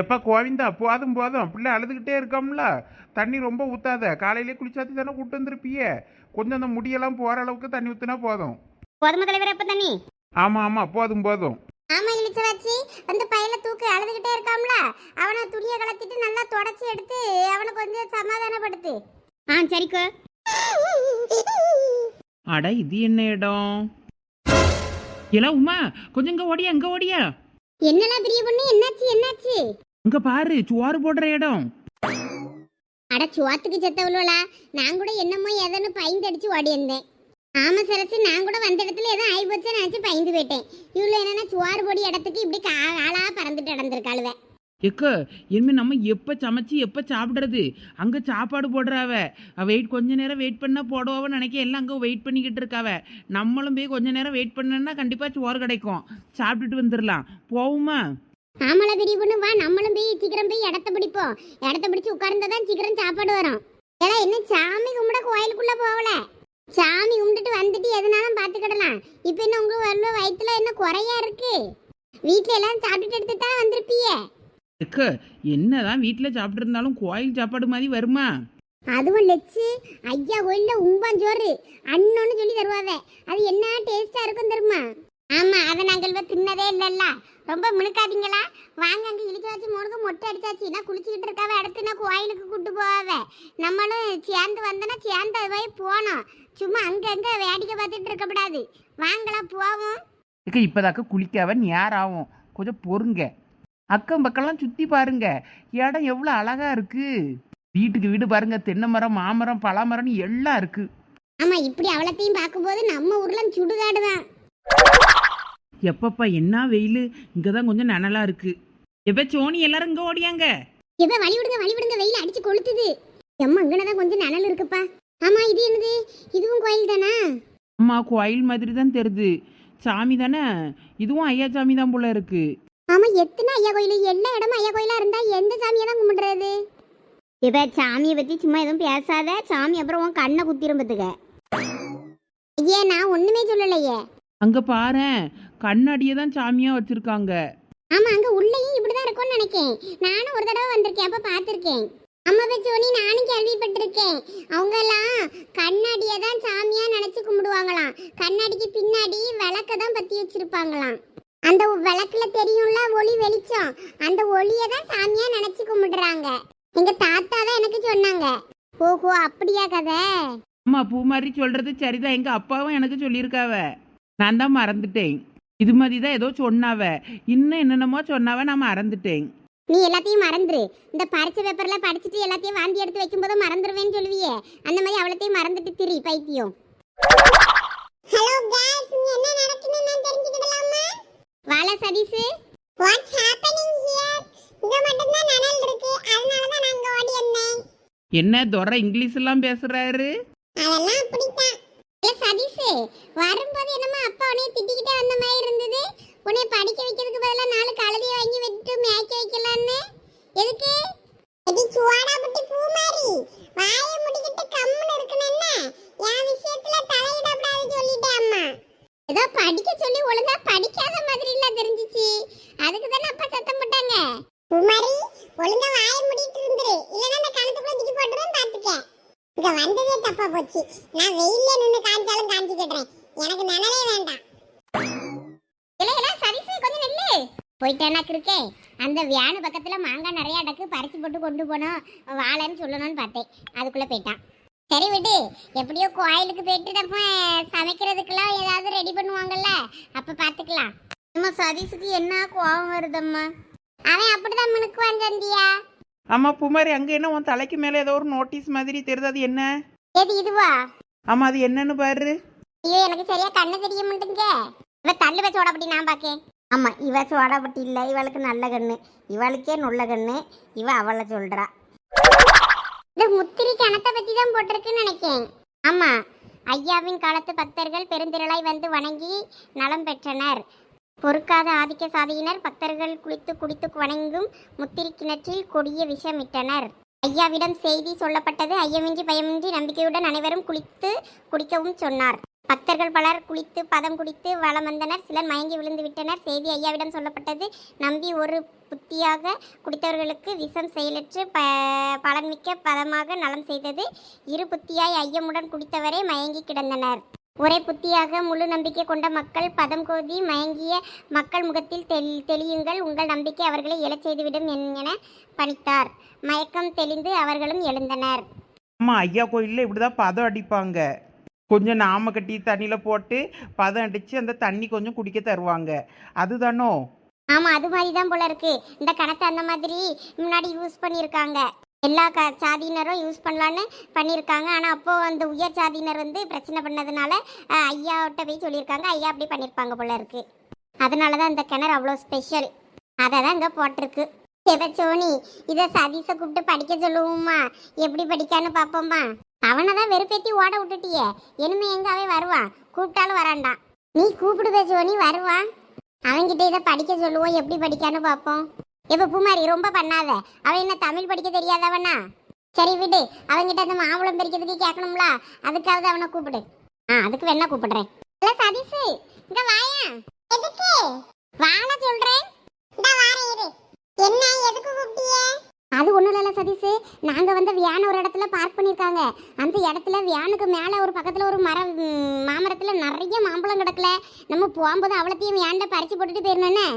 எப்பா கோவிந்தா? போதும் போதும். பிள்ளை அழுதுகிட்டே இருக்காம்ல. தண்ணி ரொம்ப ஊத்தாத. காலையிலே குளிச்சாத்தி தானே கூட்டு வந்திருப்பியே. கொஞ்சம் அந்த முடியெல்லாம் போற அளவுக்கு தண்ணி ஊத்துனா போதும். போதும தலைவர் எப்ப தண்ணி? ஆமா ஆமா. போதும் போதும். ஆமா இழிச்ச வச்சு அந்த பையல தூக்கு அழுதுகிட்டே இருக்காம்ல. அவனை துணியை கலத்திட்டு நல்லா தொடச்சி எடுத்து அவனை கொஞ்சம் சமாதானப்படுத்து. ஆ சரிக்கோ. அட இது என்ன இடம்? எல்லாம் உமா கொஞ்சம் இங்க ஓடியா இங்க ஓடியா. என்னலாம் பெரிய பொண்ணு? என்னாச்சு என்னாச்சு? இங்க பாரு சோறு போடுற இடம். அட சுவாத்துக்கு செத்தவளோலா நான் கூட என்னமோ ஏதோன்னு பயந்து அடிச்சு ஓடி இருந்தேன் ஆமா சரசு நான் கூட வந்த இடத்துல ஏதோ ஆகி போச்சு நினைச்சு பயந்து போயிட்டேன். இவ்வளோ என்னன்னா சுவாறு பொடி இடத்துக்கு இப்படி கா ஆளா பறந்துட்டு நடந்திருக்காளுவ. எக்க இனிமே நம்ம எப்ப சமைச்சு எப்ப சாப்பிடுறது? அங்க சாப்பாடு போடுறாவ. வெயிட் கொஞ்ச நேரம் வெயிட் பண்ணா போடுவாவ நினைக்க எல்லாம் அங்க வெயிட் பண்ணிக்கிட்டு இருக்காவ. நம்மளும் போய் கொஞ்ச நேரம் வெயிட் பண்ணனா கண்டிப்பா சோறு கிடைக்கும். சாப்பிட்டுட்டு வந்துடலாம் போவுமா? ஆமால பெரிய பொண்ணு வா நம்மளும் போய் சீக்கிரம் போய் இடத்த பிடிப்போம். இடத்த பிடிச்சு உட்கார்ந்தா தான் சீக்கிரம் சாப்பாடு வரும். ஏடா என்ன சாமி கும்பிட கோயிலுக்குள்ள போகல சாமி கும்பிட்டுட்டு வந்துட்டு எதுனாலும் பார்த்துக்கிடலாம் இப்போ என்ன உங்க வரல வயிற்றுல என்ன குறையா இருக்கு? வீட்ல எல்லாம் சாப்பிட்டுட்டு எடுத்து தான் வந்திருப்பீங்க எக்க என்னதான் வீட்டுல சாப்பிட்டு இருந்தாலும் கோயில் சாப்பாடு மாதிரி வருமா? அதுவும் லெச்சு ஐயா கோயில்ல உம்பாஞ்சோறு அண்ணன்னு சொல்லி தருவாவே. அது என்ன டேஸ்டா இருக்கும் தெரியுமா? ஆமா அதை நாங்கள் தின்னதே இல்லல்ல. ரொம்ப மினுக்காதீங்களா? வாங்க அங்க இழுத்து வச்சு மூணுக்கு மொட்டை அடிச்சாச்சு. நான் குளிச்சுக்கிட்டு இருக்காவ அடுத்து நான் கோயிலுக்கு கூட்டு போவாவே. நம்மளும் சேர்ந்து வந்தோன்னா சேர்ந்து அது போய் போனோம். சும்மா அங்க அங்க வேடிக்கை பார்த்துட்டு இருக்கக்கூடாது. வாங்களா போவோம். எக்க இப்பதாக்க குளிக்காவ நேரம் ஆகும் கொஞ்சம் பொறுங்க. அக்கம் பக்கம்லாம் சுத்தி பாருங்க. இடம் எவ்வளவு அழகா இருக்கு. வீட்டுக்கு வீடு பாருங்க. தென்னை மரம் மாமரம் பலாமரம்னு எல்லாம் இருக்கு. ஆமா இப்படி அவளத்தையும் பார்க்கும்போது நம்ம ஊர்ல சுடுகாடு தான். எப்பப்பா என்ன வெயில்? இங்கதான் கொஞ்சம் நனலா இருக்கு. எப்ப சோனி எல்லாரும் இங்க ஓடியாங்க. இப்ப வழி விடுங்க வழி விடுங்க வெயில் அடிச்சு கொளுத்துது. எம்மா அங்கனதான் கொஞ்சம் நிழல் இருக்குப்பா. ஆமா இது என்னது? இதுவும் கோயில் தானா? அம்மா கோயில் மாதிரி தான் தெரியுது சாமி தானே? இதுவும் ஐயா சாமி தான் போல இருக்கு. ஆமா எத்தனை ஐயா கோயில்? எல்லா இடமும் ஐயா கோயிலா இருந்தா எந்த சாமியை தான் கும்பிடுறது? இப்ப சாமியை பத்தி சும்மா எதுவும் பேசாத. சாமி அப்புறம் உன் கண்ணை குத்திரும் பத்துக்க. ஐயே நான் ஒண்ணுமே சொல்லலையே. அங்க பாரேன். கண்ணாடியை தான் சாமியா வச்சிருக்காங்க. ஆமா அங்க உள்ளேயும் இப்படிதான் இருக்கும்னு நினைக்கேன். நானும் ஒரு தடவை வந்திருக்கேன் அப்ப பார்த்திருக்கேன். அம்மா பச்சோனி நானும் கேள்விப்பட்டிருக்கேன். அவங்க எல்லாம் கண்ணாடியை தான் சாமியா நினைச்சு கும்பிடுவாங்களாம். கண்ணாடிக்கு பின்னாடி விளக்க தான் பத்தி வச்சிருப்பாங்களாம். அந்த விளக்குல தெரியும்ல ஒளி வெளிச்சம். அந்த ஒளியை தான் சாமியா நினைச்சு கும்பிடுறாங்க. எங்க தாத்தா தான் எனக்கு சொன்னாங்க. ஓஹோ அப்படியா கதை? அம்மா பூ மாதிரி சொல்றது சரிதான். எங்க அப்பாவும் எனக்கு சொல்லியிருக்காவ. நான் தான் மறந்துட்டேன் இது மாதிரி தான் ஏதோ சொன்னாவ இன்னும் என்னென்னமோ சொன்னாவ நான் மறந்துட்டேன் நீ எல்லாத்தையும் மறந்துரு இந்த பரிச்சை பேப்பர்ல படிச்சுட்டு எல்லாத்தையும் வாந்தி எடுத்து வைக்கும்போது மறந்துடுவேன்னு சொல்லுவியே அந்த மாதிரி அவளத்தையும் மறந்துட்டு திரி பைத்தியம் ஹலோ गाइस இங்க என்ன நடக்குதுன்னு நான் தெரிஞ்சுக்கிடலாமா வால சதீஸ் வாட்ஸ் ஹேப்பனிங் ஹியர் இங்க மட்டும் தான் நனல் இருக்கு அதனால தான் நான் இங்க ஓடி வந்தேன் என்ன துறை இங்கிலீஷ் எல்லாம் பேசுறாரு அதெல்லாம் அப்படித்தான் இல்ல வரும்போது என்னமோ அப்பா உன்னை திட்டிக்கிட்டே வந்த மாதிரி இருந்தது? உன்னை படிக்க வைக்கிறதுக்கு பதிலாக நாலு கழுதையை வாங்கி விட்டு மேய்க்க வைக்கலான்னு? எதுக்கு? எடி சுவாடா புட்டி பூ மாதிரி. வாயை முடிக்கிட்டு கம்முன்னு இருக்கணும் என் விஷயத்துல தலையிடப்படாது சொல்லிட்டேன் அம்மா. ஏதோ படிக்க சொல்லி ஒழுங்கா படிக்காத மாதிரி இல்ல தெரிஞ்சிச்சு. அதுக்கு தானே அப்பா சத்தம் போட்டாங்க. பூமாரி ஒழுங்கா வாயை முடிக்கிட்டு இருந்துரு. இல்லைன்னா அந்த கணத்துக்குள்ள தூக்கி போட்டுருவேன் பாத்துக்க இங்க வந்ததே தப்பா போச்சு. நான் வெயில்ல நின்னு காஞ்சாலும் காஞ்சிக்கிடுறேன் எனக்கு நனலே வேண்டாம். இல்ல இல்ல சரிசு கொஞ்சம் நில்லு. போயிட்டேனா இருக்கே அந்த வியானு பக்கத்துல மாங்காய் நிறைய அடக்கு பறிச்சு போட்டு கொண்டு போனோம் வாழைன்னு சொல்லணும்னு பார்த்தேன். அதுக்குள்ள போயிட்டான். சரி விடு. எப்படியோ கோயிலுக்கு போயிட்டு நம்ம சமைக்கிறதுக்கெல்லாம் ஏதாவது ரெடி பண்ணுவாங்கல்ல. அப்ப பாத்துக்கலாம். அம்மா சதீஷுக்கு என்ன கோவம் வருதம்மா அவன் அப்படிதான் மினுக்குவான் சந்தியா. ஆமா பூமாரி அங்க என்ன உன் தலைக்கு மேல ஏதோ ஒரு நோட்டீஸ் மாதிரி தெரியுது. அது என்ன? எது இதுவா? ஆமா அது என்னன்னு பாரு. ஐயோ எனக்கு சரியா கண்ணு தெரிய மாட்டேங்க இவ தள்ளு வச்சு ஓடப்பட்டி நான் பாக்கேன். ஆமா இவ சோடாப்பட்டி இல்ல. இவளுக்கு நல்ல கண்ணு. இவளுக்கே நுள்ள கண்ணு. இவ அவளை சொல்றா. இந்த முத்திரி கணத்தை பத்தி தான் போட்டிருக்குன்னு நினைக்கேன். ஆமா ஐயாவின் காலத்து பக்தர்கள் பெருந்திரளாய் வந்து வணங்கி நலம் பெற்றனர். பொறுக்காத ஆதிக்க சாதியினர் பக்தர்கள் குளித்து குடித்து வணங்கும் முத்திரி கிணற்றில் கொடிய விஷமிட்டனர். ஐயாவிடம் செய்தி சொல்லப்பட்டது. ஐயமின்றி பயமின்றி நம்பிக்கையுடன் அனைவரும் குளித்து குடிக்கவும் சொன்னார். பக்தர்கள் பலர் குளித்து பதம் குடித்து வளம் வந்தனர் சிலர் மயங்கி விழுந்து விட்டனர் செய்தி ஐயாவிடம் சொல்லப்பட்டது. நம்பி ஒரு புத்தியாக குடித்தவர்களுக்கு விஷம் செயலற்று ப பலன்மிக்க பதமாக நலம் செய்தது. இரு புத்தியாய் ஐயமுடன் குடித்தவரே மயங்கி கிடந்தனர். ஒரே புத்தியாக முழு நம்பிக்கை கொண்ட மக்கள் பதம் கோதி மயங்கிய மக்கள் முகத்தில் தெளி தெளியுங்கள். உங்கள் நம்பிக்கை அவர்களை எழச் செய்துவிடும் என்- பணித்தார். மயக்கம் தெளிந்து அவர்களும் எழுந்தனர். ஆமா ஐயா கோயிலில் இப்படிதான் பதம் அடிப்பாங்க. கொஞ்சம் நாம கட்டி தண்ணியில் போட்டு பதம் அடித்து அந்த தண்ணி கொஞ்சம் குடிக்க தருவாங்க. அதுதானோ? ஆமா அது மாதிரி தான் போல இருக்கு. இந்த கணத்தை அந்த மாதிரி முன்னாடி யூஸ் பண்ணியிருக்காங்க. எல்லா க சாதியினரும் யூஸ் பண்ணலான்னு பண்ணியிருக்காங்க. ஆனால் அப்போது அந்த உயர் சாதியினர் வந்து பிரச்சனை பண்ணதுனால ஐயாவிட்ட ஐயாட்ட போய் சொல்லியிருக்காங்க. ஐயா அப்படி பண்ணியிருப்பாங்க போல இருக்கு. அதனால தான் இந்த கிணறு அவ்வளோ ஸ்பெஷல் அதை தான் இங்கே போட்டிருக்கு. எவ சோனி இதை சதீஷை கூப்பிட்டு படிக்க சொல்லுவோமா எப்படி படிக்கான்னு பார்ப்போம்மா அவனை தான் வெறுப்பேத்தி ஓட விட்டுட்டியே. இனிமே எங்க அவன் வருவான்? கூப்பிட்டாலும் வராண்டான் நீ கூப்பிடுத சோனி வருவான். அவன்கிட்ட இதை படிக்க சொல்லுவோம். எப்படி படிக்கான்னு பார்ப்போம் இப்ப பூமாரி ரொம்ப பண்ணாத. அவன் என்ன தமிழ் படிக்க தெரியாதவனா? சரி விடு அவன்கிட்ட அந்த மாம்பழம் பறிக்கிறதுக்கு கேட்கணும்ல அதுக்காவது அவனை கூப்பிடு. ஆ அதுக்கு வேணா கூப்பிடுறேன். இல்ல சதீஷ் இங்க வாயா. எதுக்கு? வாழ சொல்றேன். இந்த வாரேன் இரு. என்ன எதுக்கு கூப்பிட்டியே? அது ஒண்ணும் இல்ல சதீஷ். நாங்க வந்து வியான் ஒரு இடத்துல பார்க் பண்ணிருக்காங்க அந்த இடத்துல வியானுக்கு மேல ஒரு பக்கத்துல ஒரு மரம் மாமரத்தில் மாமரத்துல நிறைய மாம்பழம் கிடக்கல. நம்ம போகும்போது அவ்வளத்தையும் வியாண்ட பறிச்சு போட்டுட்டு போயிருந்தோன்னே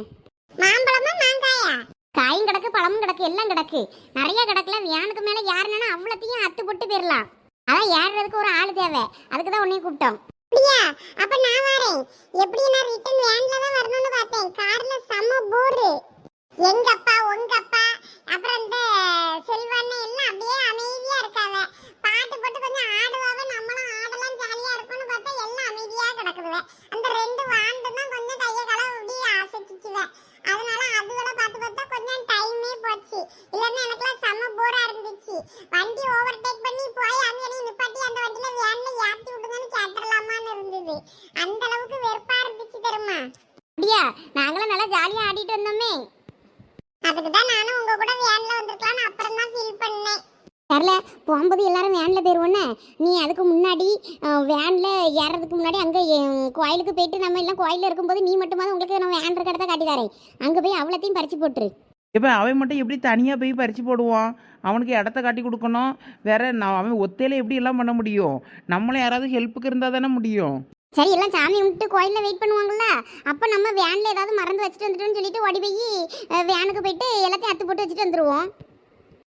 மாம்பழமா மாங்காயா? காயும் கிடக்கு பழமும் கிடக்கு எல்லாம் கிடக்கு. நிறைய கிடக்கல வியானுக்கு மேல யாருன்னா அவ்வளோத்தையும் அத்து போட்டு போயிடலாம். அதான் ஏறுறதுக்கு ஒரு ஆள் தேவை. அதுக்கு தான் உன்னையும் கூப்பிட்டோம். அப்படியா? அப்ப நான் வரேன். எப்படி நான் ரிட்டர்ன் வேன்ல தான் வரணும்னு பார்த்தேன். கார்ல செம போரு எங்க அப்பா உங்க அப்பா அப்புறம் இந்த செல்வண்ண எல்லாம் அப்படியே அமைதியா இருக்காவ பாட்டு போட்டு கொஞ்சம் ஆடுவாவ நம்மளும் ஆடலாம் ஜாலியா இருக்கும்னு பார்த்தா எல்லாம் அமைதியா கிடக்குதுவ அந்த ரெண்டு வாண்டு தான் கொஞ்சம் கைய கால அப்படியே அசைச்சிச்சுவ அதனால அதுகளை பார்த்து பார்த்தா கொஞ்சம் டைமே போச்சு இல்லைன்னா எனக்குலாம் செம்ம போரா இருந்துச்சு வண்டி ஓவர்டேக் பண்ணி போய் அங்க நீ நிப்பாட்டி அந்த வண்டியில வேன்ல ஏத்தி விடுங்கன்னு கேட்டுடலாமான்னு இருந்தது அந்த அளவுக்கு வெறுப்பா இருந்துச்சு தெரியுமா அப்படியா நாங்களும் நல்லா ஜாலியா ஆடிட்டு வந்தோமே அதுக்கு தான் நானும் உங்க கூட வேன்ல வந்திருக்கலாம்னு அப்புறம் தான் ஃபீல் பண்ணேன். தெரில போகும்போது எல்லாரும் வேனில் போயிடுவோன்னே நீ அதுக்கு முன்னாடி வேனில் ஏறதுக்கு முன்னாடி அங்கே கோயிலுக்கு போயிட்டு நம்ம எல்லாம் கோயிலில் இருக்கும்போது நீ மட்டுமாவது உங்களுக்கு நான் வேன் இருக்கிறத காட்டி தரேன். அங்கே போய் அவ்வளோத்தையும் பறிச்சு போட்டுரு. இப்போ அவன் மட்டும் எப்படி தனியாக போய் பறித்து போடுவான்? அவனுக்கு இடத்த காட்டி கொடுக்கணும். வேற நான் அவன் ஒத்தையில எப்படி எல்லாம் பண்ண முடியும்? நம்மளும் யாராவது ஹெல்ப்புக்கு இருந்தால் தானே முடியும். சரி எல்லாம் சாமி கும்பிட்டு கோயிலில் வெயிட் பண்ணுவாங்கல்ல? அப்போ நம்ம வேனில் ஏதாவது மறந்து வச்சுட்டு வந்துட்டோம்னு சொல்லிட்டு ஓடி போய் வேனுக்கு போயிட்டு எல்லாத்தையும் அத்து போட்டு வச்சுட்டு வந்துடுவோம்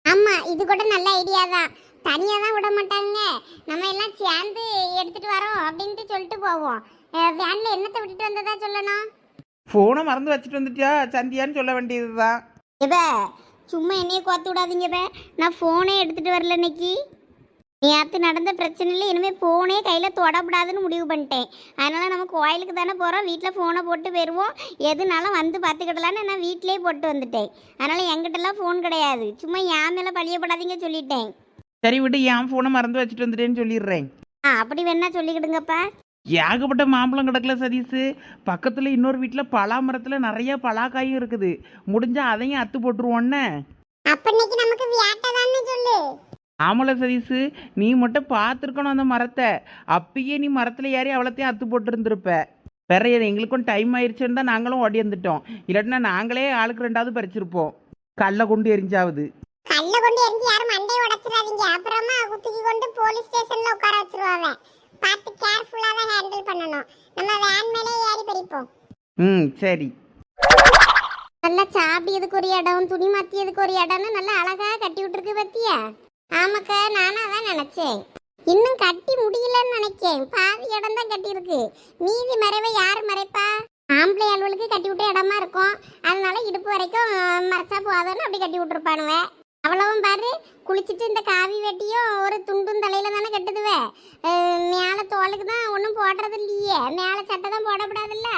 ஆமாம் இது கூட நல்ல ஐடியா தான். தனியாக தான் விட மாட்டாங்க. நம்ம எல்லாம் சேர்ந்து எடுத்துட்டு வரோம் அப்படின்ட்டு சொல்லிட்டு போவோம். வேனில் என்னத்தை விட்டுட்டு வந்ததா சொல்லணும்? ஃபோனை மறந்து வச்சுட்டு வந்துட்டியா சந்தியான்னு சொல்ல வேண்டியது தான் இவ சும்மா என்னைய கோத்து விடாதீங்க நான் ஃபோனே எடுத்துட்டு வரல இன்னைக்கு. நேற்று நடந்த பிரச்சனையில் இனிமேல் ஃபோனே கையில் தொடப்படாதுன்னு முடிவு பண்ணிட்டேன். அதனால் நம்ம கோயிலுக்கு தானே போகிறோம் வீட்டில் ஃபோனை போட்டு போயிடுவோம் எதுனாலும் வந்து பார்த்துக்கிடலான்னு நான் வீட்டிலே போட்டு வந்துட்டேன். அதனால் எங்கிட்டலாம் ஃபோன் கிடையாது. சும்மா என் மேலே பழியப்படாதீங்க சொல்லிட்டேன். சரி விட்டு என் ஃபோனை மறந்து வச்சுட்டு வந்துட்டேன்னு சொல்லிடுறேன். ஆ அப்படி வேணா சொல்லிக்கிடுங்கப்பா. ஏகப்பட்ட மாம்பழம் கிடக்கல சதீஸு பக்கத்தில் இன்னொரு வீட்டில் பலா மரத்தில் நிறைய பலாக்காயும் இருக்குது. முடிஞ்சா அதையும் அத்து போட்டுருவோன்னே அப்ப இன்னைக்கு நமக்கு வியாட்டதான்னு சொல்லு. ஆமல சதீஸு நீ மட்டும் பார்த்துருக்கணும் அந்த மரத்தை. அப்பயே நீ மரத்தில் ஏறி அவ்வளோத்தையும் அத்து போட்டுருந்துருப்ப. வேற எங்களுக்கும் டைம் ஆயிடுச்சுன்னு தான் நாங்களும் ஓடி வந்துட்டோம். இல்லாட்டினா நாங்களே ஆளுக்கு ரெண்டாவது பறிச்சிருப்போம். கல்லை கொண்டு எரிஞ்சாவது. கல்ல கொண்டு எரிஞ்சு யாரும் மண்டையை உடைச்சிடாதீங்க. அப்புறமா குத்திக்கி கொண்டு போலீஸ் ஸ்டேஷன்ல உட்கார வச்சிருவாங்க. பார்த்து கேர்ஃபுல்லா தான் ஹேண்டில் பண்ணணும். நம்ம வேன் மேலே ஏறி பறிப்போம் ம் சரி. நல்லா சாப்பியதுக்கு ஒரு இடம் துணி மாத்தியதுக்கு ஒரு இடம்னு நல்லா அழகா கட்டி விட்டுருக்கு பத்தியா? ஆமாக்கா நானும் அதான் நினைச்சேன். இன்னும் கட்டி முடியலன்னு நினைக்கேன். பாதி இடம் தான் கட்டி இருக்கு மீதி மறைவை யார் மறைப்பா? ஆம்பளை அலுவலுக்கு கட்டி விட்ட இடமா இருக்கும். அதனால இடுப்பு வரைக்கும் அஹ், மறைச்சா போதும்னு அப்படி கட்டி விட்டுருப்பானுவே. அவ்வளவும் பாரு குளிச்சுட்டு இந்த காவி வெட்டியும் ஒரு துண்டும் தலையில தானே கட்டுதுவே. மேலே தோலுக்கு தான் ஒன்றும் போடுறது இல்லையே. மேலே சட்டை தான் போடக்கூடாதுல்ல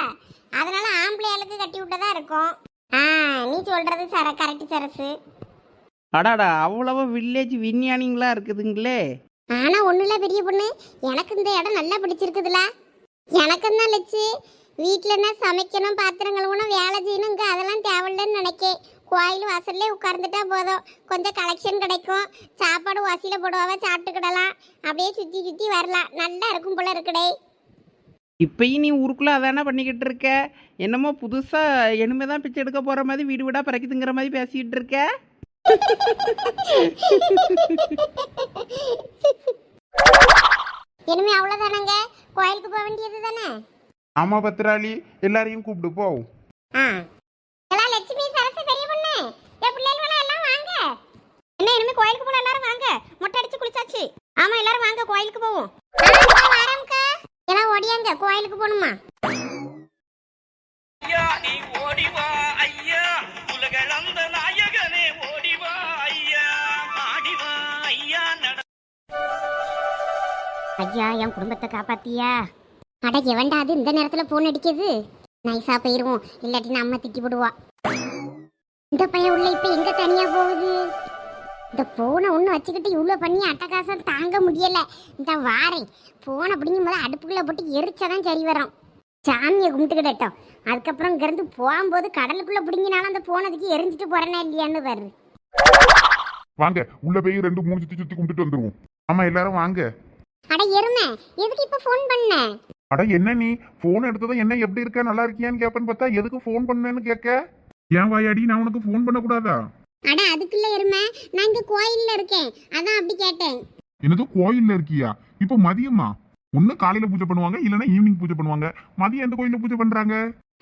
அதனால ஆம்பளை ஆளுக்கு கட்டி விட்டதா இருக்கும். ஆ நீ சொல்றது சர கரெக்ட் சரசு. அடாடா அவ்வளவோ வில்லேஜ் விஞ்ஞானிங்களா இருக்குதுங்களே? ஆனா ஒண்ணுல பெரிய பொண்ணு எனக்கு இந்த இடம் நல்லா பிடிச்சிருக்குதுல. எனக்கும் தான் லட்சு வீட்டில் என்ன சமைக்கணும் பாத்திரம் கழுவணும் வேலை செய்யணும் இங்கே அதெல்லாம் தேவையில்லைன்னு நினைக்கேன் கோயில் வாசல்லே உட்கார்ந்துட்டா போதும். கொஞ்சம் கலெக்ஷன் கிடைக்கும். சாப்பாடு வாசியில் போடுவாவ சாப்பிட்டுக்கிடலாம். அப்படியே சுற்றி சுற்றி வரலாம். நல்லா இருக்கும் போல இருக்குடே இப்பயும் நீ ஊருக்குள்ளே அதானே பண்ணிக்கிட்டு இருக்க? என்னமோ புதுசாக இனிமே தான் பிச்சை எடுக்க போகிற மாதிரி வீடு வீடாக பறக்குதுங்கிற மாதிரி பேசிக்கிட்டு இருக்க? இனிமே அவ்வளவுதானங்க? கோயிலுக்கு போக வேண்டியது தானே? ஆமா பத்திராளி எல்லாரையும் கூப்பிட்டு போ. எல்லாம் லட்சுமி சரசு பெரிய பொண்ணு. என் பிள்ளைகள் எல்லாம் வாங்க. என்ன இனிமே கோயிலுக்கு போல எல்லாரும் வாங்க. மொட்டை அடிச்சு குளிச்சாச்சு. ஆமா எல்லாரும் வாங்க கோயிலுக்கு போவோம். வரம்க்கா. எல்லாம் ஓடியாங்க கோயிலுக்கு போகணுமா? ஐயா என் குடும்பத்தை காப்பாத்தியா? அட எவன்டா அது? இந்த நேரத்துல போன் அடிக்குது. நைஸா போயிருவோம். இல்லாட்டி நம்ம திட்டி விடுவா இந்த பையன் உள்ள இப்ப எங்க தனியா போகுது? இந்த போனை ஒண்ணு வச்சுக்கிட்டு இவ்வளவு பண்ணி அட்டகாசம் தாங்க முடியல. இந்த வாரேன் போனை அப்படிங்கும் போது அடுப்புக்குள்ள போட்டு எரிச்சாதான் சரி வரும். சாமியை கும்பிட்டுக்கிட்டோம் அதுக்கப்புறம் இங்கிருந்து போகும்போது கடலுக்குள்ள பிடிங்கினாலும் அந்த போனதுக்கு எரிஞ்சிட்டு போறேனா இல்லையான்னு வருது வாங்க உள்ள போய் ரெண்டு மூணு சுத்தி சுத்தி கும்பிட்டுட்டு வந்துருவோம். ஆமா எல்லாரும் வாங்க. அட எருமை எதுக்கு இப்ப ஃபோன் பண்ண? அட என்ன நீ? போன் எடுத்ததும் என்ன? எப்படி இருக்க? நல்லா இருக்கியான்னு கேப்பேன்னு பார்த்தா எதுக்கு ஃபோன் பண்ணேன்னு கேட்க? ஏன் வாயாடி? நான் உனக்கு ஃபோன் பண்ண கூடாதா அட அதுக்குள்ள எருமை நான் இங்க கோயில்ல இருக்கேன். அதான் அப்படி கேட்டேன். என்னது கோயில்ல இருக்கியா? இப்போ மதியமா ஒண்ணு காலையில பூஜை பண்ணுவாங்க இல்லைன்னா ஈவினிங் பூஜை பண்ணுவாங்க. மதியம் எந்த கோயில்ல பூஜை பண்றாங்க?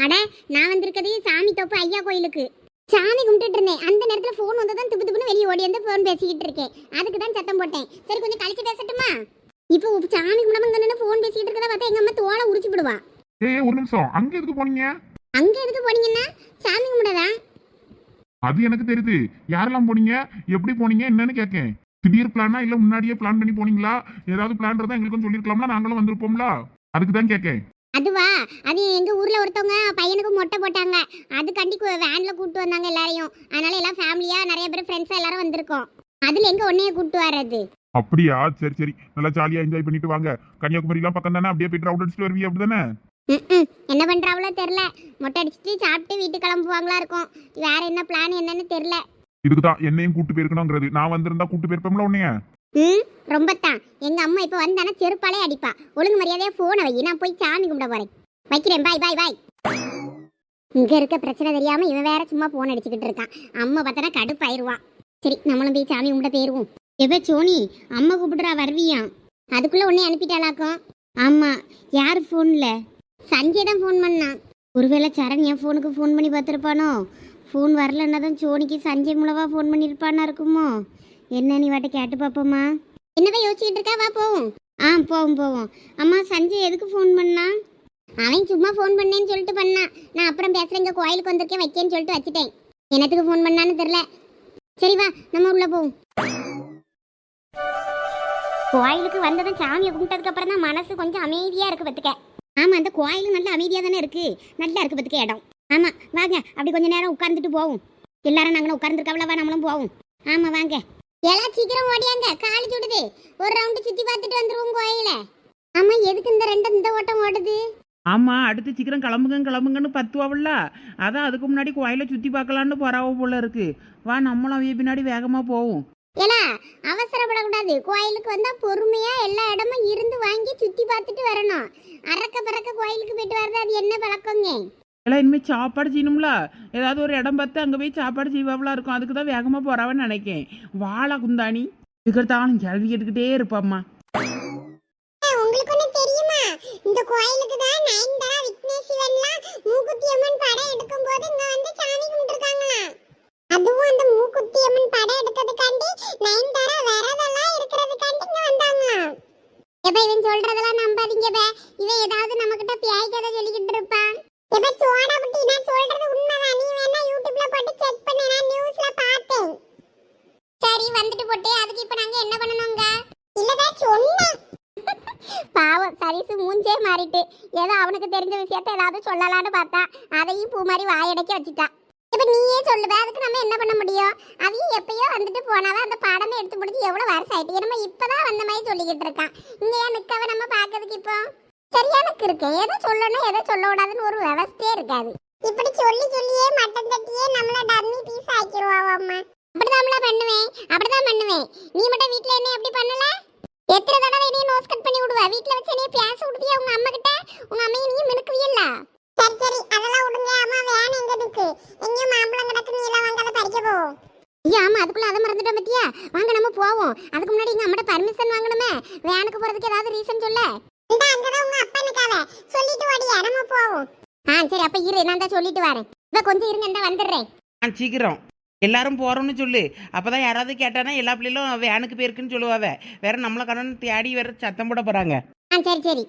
அட நான் வந்திருக்கதே சாமி தோப்பு ஐயா கோயிலுக்கு. சாமி கும்பிட்டுட்டு இருந்தேன். அந்த நேரத்துல ஃபோன் வந்ததும் திப்பு திப்புன்னு வெளியே ஓடி வந்து ஃபோன் பேசிக்கிட்டு இருக்கேன். அதுக்கு தான் சத்தம் போட்டேன். சரி கொஞ்சம் கழிச்சு பேசட்டுமா? இப்போ சாமி கும்பிடாம இங்க ஃபோன் பேசிக்கிட்டு இருக்கதா பார்த்தா எங்க அம்மா தோலை உரிச்சு விடுவா ஏய் ஒரு நிமிஷம். அங்க எதுக்கு போனீங்க? அங்க எதுக்கு போனீங்கன்னா சாமி கும்பிடதான் அது எனக்கு தெரியுது. யாரெல்லாம் போனீங்க? எப்படி போனீங்க? என்னன்னு கேட்கேன் திடீர் பிளானா இல்ல முன்னாடியே பிளான் பண்ணி போனீங்களா? ஏதாவது பிளான் இருந்தா எங்களுக்கும் சொல்லிருக்கலாம்ல நாங்களும் வந்திருப்போம்ல. அதுக்கு தான் கேட்கேன் அதுவா? அது எங்க ஊர்ல ஒருத்தவங்க பையனுக்கு மொட்டை போட்டாங்க. அதுக்காண்டி கு- வேன்ல கூட்டு வந்தாங்க எல்லாரையும். அதனால எல்லாம் ஃபேமிலியா நிறைய பேர் ஃப்ரெண்ட்ஸா எல்லாரும் வந்திருக்கோம். அதுல எங்க உன்னைய கூட்டு வர்றது? அப்படியா? சரி சரி. நல்லா ஜாலியா என்ஜாய் பண்ணிட்டு வாங்க. கன்னியாகுமரி எல்லாம் பக்கம் தானே அப்படியே போயிட்டு ரவுண்ட் அடிச்சுட்டு வருவீங்க அப்படிதானே. என்ன பண்றாவளோ தெரில மொட்டை அடிச்சுட்டு சாப்பிட்டு வீட்டுக்கு கிளம்புவாங்களா இருக்கும். வேற என்ன பிளான் என்னன்னு தெரில இதுக்கு தான் என்னையும் கூட்டு போயிருக்கணுங்கிறது. நான் வந்திருந்தா கூட்டு போயிருப்போம்ல உன்னைய? ம் ரொம்ப தான் எங்க அம்மா இப்ப வந்தானா செருப்பாலே அடிப்பா. ஒழுங்கு மரியாதையா போனை வை. நான் போய் சாமி கும்பிட போறேன். வைக்கிறேன். பாய் பாய் பாய் இங்க இருக்க பிரச்சனை தெரியாம இவன் வேற சும்மா போன் அடிச்சுக்கிட்டு இருக்கான் அம்மா பார்த்தனா கடுப்பாயிருவான் சரி நம்மளும் போய் சாமி கும்பிட போயிருவோம். எப்ப சோனி? அம்மா கூப்பிடுறா வருவியா? அதுக்குள்ளே உன்னை அனுப்பிட்டாளாக்கும். ஆமாம் யார் ஃபோனில் சஞ்சய் தான் ஃபோன் பண்ணான் ஒருவேளை சரண் என் ஃபோனுக்கு ஃபோன் பண்ணி பார்த்துருப்பானோ? ஃபோன் வரலன்னா தான் சோனிக்கு சஞ்சய் மூலமாக ஃபோன் பண்ணியிருப்பானா இருக்குமோ? என்ன நீ வாட்ட கேட்டு பார்ப்போம்மா என்னவே யோசிச்சுட்டு இருக்கா? வா போவோம். ஆ போவோம் போவோம். அம்மா சஞ்சய் எதுக்கு ஃபோன் பண்ணான் அவன் சும்மா ஃபோன் பண்ணேன்னு சொல்லிட்டு பண்ணான் நான் அப்புறம் பேசுகிறேன் இங்கே கோயிலுக்கு வந்திருக்கேன் வைக்கேன்னு சொல்லிட்டு வச்சுட்டேன். என்னத்துக்கு ஃபோன் பண்ணான்னு தெரில சரி வா நம்ம உள்ளே போவோம். கோயிலுக்கு வந்ததும் சாமியை கும்பிட்டதுக்கு அப்புறம் தான் மனசு கொஞ்சம் அமைதியா இருக்கு பத்துக்க. ஆமா அந்த கோயிலும் நல்ல அமைதியா தானே இருக்கு? நல்லா இருக்கு பத்துக்க இடம். ஆமா வாங்க அப்படி கொஞ்ச நேரம் உட்கார்ந்துட்டு போவோம். எல்லாரும் நாங்களும் உட்கார்ந்துருக்கவளவா நம்மளும் போவோம். ஆமா வாங்க. எல்லாம் சீக்கிரம் ஓடியாங்க காலி சுடுது. ஒரு ரவுண்டு சுத்தி பார்த்துட்டு வந்துருவோம் கோயில. ஆமா எதுக்கு இந்த ரெண்டு இந்த ஓட்டம் ஓடுது? ஆமாம் அடுத்து சீக்கிரம் கிளம்புங்க கிளம்புங்கன்னு பத்துவாவில்ல. அதான் அதுக்கு முன்னாடி கோயிலை சுற்றி பார்க்கலான்னு போறாவ போல இருக்கு. வா நம்மளும் அவைய பின்னாடி வேகமாக போவோம். ஏலா அவசரப்படக்கூடாது. கோயிலுக்கு வந்தா பொறுமையா எல்லா இடமும் இருந்து வாங்கி சுத்தி பார்த்துட்டு வரணும். அறக்க பறக்க கோயிலுக்கு போயிட்டு வர்றது அது என்ன பழக்கங்க? எல்லாம் இனிமேல் சாப்பாடு செய்யணும்ல. ஏதாவது ஒரு இடம் பார்த்து அங்கே போய் சாப்பாடு செய்வாவெலாம் இருக்கும். அதுக்கு தான் வேகமாக போறாவன்னு நினைக்கேன். வாழை குந்தாணி. இருக்கிறதாலும் கேள்வி கேட்டுக்கிட்டே இருப்பாம்மா. உங்களுக்கு ஒண்ணு தெரியுமா? இந்த கோயிலுக்கு தான் நயன்தாரா விக்னேஷ் சிவன்லாம் மூக்குத்தி அம்மன் படம் எடுக்கும் அதையும் பூ மாதிரி வாயடைக்க வச்சுட்டா. இப்போ நீயே சொல்லுவ அதுக்கு நம்ம என்ன பண்ண முடியும்? அதையும் எப்பயோ வந்துட்டு போனாலும் அந்த பாடமே எடுத்து முடிச்சு எவ்வளோ வருஷம் ஆயிட்டு நம்ம இப்போதான் வந்த மாதிரி சொல்லிக்கிட்டு இருக்கான். இங்கே ஏன் நிற்கவ நம்ம பார்க்கறதுக்கு இப்போ? சரியானக்கு இருக்கு எதை சொல்லணும் எதை சொல்லக்கூடாதுன்னு ஒரு விவஸ்தையே இருக்காது. இப்படி சொல்லி சொல்லியே மட்டன் தட்டியே நம்மள டம்மி பீஸ் ஆக்கிடுவாவாம்மா அப்படிதான்ல பண்ணுவேன். அப்படிதான் பண்ணுவேன். நீ மட்டும் வீட்ல என்ன எப்படி பண்ணல? எத்தனை தடவை என்னைய நோஸ் கட் பண்ணி விடுவா? வீட்ல வச்சு என்னைய பேச விடுவியா உங்க அம்மா கிட்ட? உங்க அம்மையை நீ மினுக்குவியல்ல? சீக்கிரம். எல்லாரும் போகிறோம்னு சொல்லு. அப்போ தான் யாராவது கேட்டானா எல்லா பிள்ளைகளும் வேனுக்கு போயிருக்குன்னு சொல்லுவாவே. வேற நம்மளை கண்ணன் தேடி வேற சத்தம் போட போகிறாங்க ஆ சரி சரி.